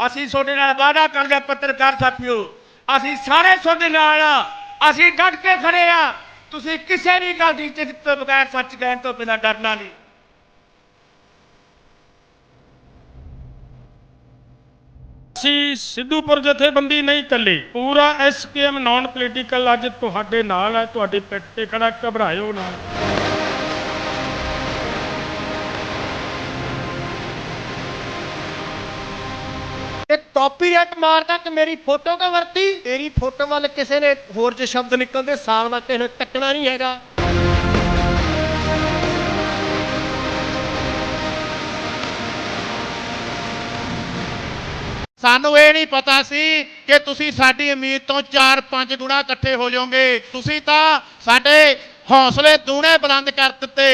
ਅਸੀਂ ਤੁਹਾਡੇ ਨਾਲ ਵਾਅਦਾ ਕਰਦੇ ਪੱਤਰਕਾਰ ਸਾਥੀਓ, ਅਸੀਂ ਸਾਰੇ ਤੁਹਾਡੇ ਨਾਲ ਆ। ਅਸੀਂ ਡਟ ਕੇ ਖੜੇ ਆ। ਤੁਸੀਂ ਕਿਸੇ ਵੀ ਗੱਲ ਦੀ ਚਿੱਤ ਤੋਂ ਬਗੈਰ ਸੱਚ ਕਹਿਣ ਤੋਂ ਬਿਨਾਂ ਡਰਨਾ ਨਹੀਂ। ਅਸੀਂ ਸਿੱਧੂਪੁਰ ਜਥੇਬੰਦੀ ਨਹੀਂ ਚੱਲੀ। ਪੂਰਾ ਐਸਕੇਐਮ ਨਾਨ ਪੋਲੀਟੀਕਲ ਅੱਜ ਤੁਹਾਡੇ ਨਾਲ ਹੈ ਤੁਹਾਡੇ ਪਿੱਠ ਤੇ ਖੜਾ ਘਬਰਾਇਓ ਨਾ। ਕਾਪੀਰਾਈਟ ਮਾਰਦਾ ਕਿ ਮੇਰੀ ਫੋਟੋ ਕਿਉਂ ਵਰਤੀ? ਤੇਰੀ ਫੋਟੋ ਵੱਲ ਕਿਸੇ ਨੇ ਹੋਰ ਚ ਸ਼ਬਦ ਨਿਕਲਦੇ, ਸਾਲ ਦਾ ਕਿਸੇ ਨੇ ਟੱਕਣਾ ਨਹੀਂ ਹੈਗਾ। ਸਾਨੂੰ ਇਹ ਨਹੀਂ ਪਤਾ ਸੀ ਕਿ ਤੁਸੀਂ ਸਾਡੀ ਉਮੀਦ ਤੋਂ 4-5 ਗੁਣਾ ਇਕੱਠੇ ਹੋ ਜਾਓਗੇ। ਤੁਸੀਂ ਤਾਂ ਸਾਡੇ ਹੌਸਲੇ ਦੂਣੇ ਬੁਲੰਦ ਕਰ ਦਿੱਤੇ।